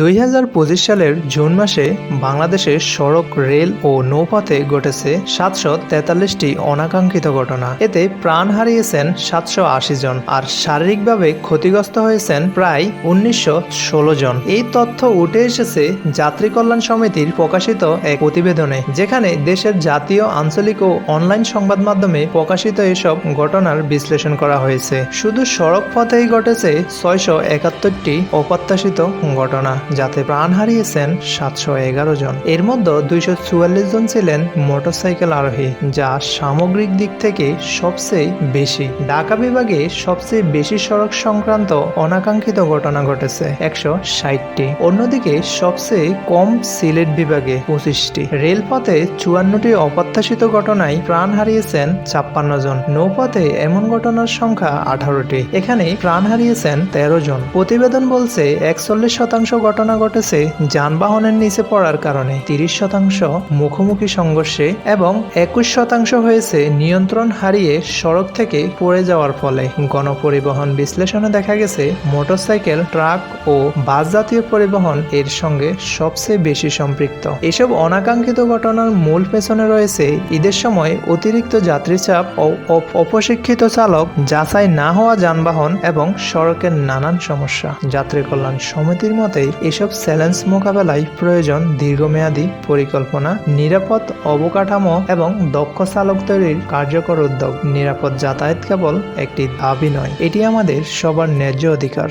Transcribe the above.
দুই হাজার পঁচিশ সালের জুন মাসে বাংলাদেশে সড়ক, রেল ও নৌপথে ঘটেছে সাতশো তেতাল্লিশটি অনাকাঙ্ক্ষিত ঘটনা। এতে প্রাণ হারিয়েছেন সাতশো আশি জন আর শারীরিকভাবে ক্ষতিগ্রস্ত হয়েছেন প্রায় উনিশশো ষোলো জন। এই তথ্য উঠে এসেছে যাত্রী কল্যাণ সমিতির প্রকাশিত এক প্রতিবেদনে, যেখানে দেশের জাতীয়, আঞ্চলিক ও অনলাইন সংবাদ মাধ্যমে প্রকাশিত এসব ঘটনার বিশ্লেষণ করা হয়েছে। শুধু সড়ক পথেই ঘটেছে ছয়শো একাত্তরটি অপ্রত্যাশিত ঘটনা। যাতে প্রাণ হারিয়েছেন সাতশো এগারো জন। এর মধ্যে দুইশো চুয়াল্লিশ জন ছিলেন মোটরসাইকেল আরোহী, যা সামগ্রিক দিক থেকে সবচেয়ে বেশি। ঢাকা বিভাগে সবচেয়ে বেশি সড়ক সংক্রান্ত অনাকাঙ্ক্ষিত ঘটনা ঘটেছে, একশো ষাটটি। অন্যদিকে সবচেয়ে কম সিলেট বিভাগে পঁচিশটি। রেলপথে চুয়ান্নটি অপ্রত্যাশিত ঘটনায় প্রাণ হারিয়েছেন ছাপ্পান্ন জন। নৌপথে এমন ঘটনার সংখ্যা আঠারোটি। এখানে প্রাণ হারিয়েছেন তেরো জন। প্রতিবেদন বলছে একচল্লিশ শতাংশ ঘটনা ঘটেছে যানবাহনের নিচে পড়ার কারণে। তিরিশ শতাংশ মুখোমুখি সংঘর্ষে এবং একুশ শতাংশ হয়েছে নিয়ন্ত্রণ হারিয়ে সড়ক থেকে পড়ে যাওয়ার ফলে। গণপরিবহন বিশ্লেষণে দেখা গেছে, মোটরসাইকেল, ট্রাক ও বাস জাতীয় পরিবহন এর সঙ্গে সবচেয়ে বেশি সম্পৃক্ত। এসব অনাকাঙ্ক্ষিত ঘটনার মূল পেছনে রয়েছে ঈদের সময় অতিরিক্ত যাত্রী চাপ ও অপ- অপ্রশিক্ষিত চালক যাচাই না হওয়া যানবাহন এবং সড়কের নানান সমস্যা। যাত্রী কল্যাণ সমিতির মতে এসব চ্যালেঞ্জ মোকাবেলায় প্রয়োজন দীর্ঘমেয়াদী পরিকল্পনা, নিরাপদ অবকাঠামো এবং দক্ষ চালক তৈরির কার্যকর উদ্যোগ। নিরাপদ যাতায়াত কেবল একটি দাবি নয়, এটি আমাদের সবার ন্যায্য অধিকার।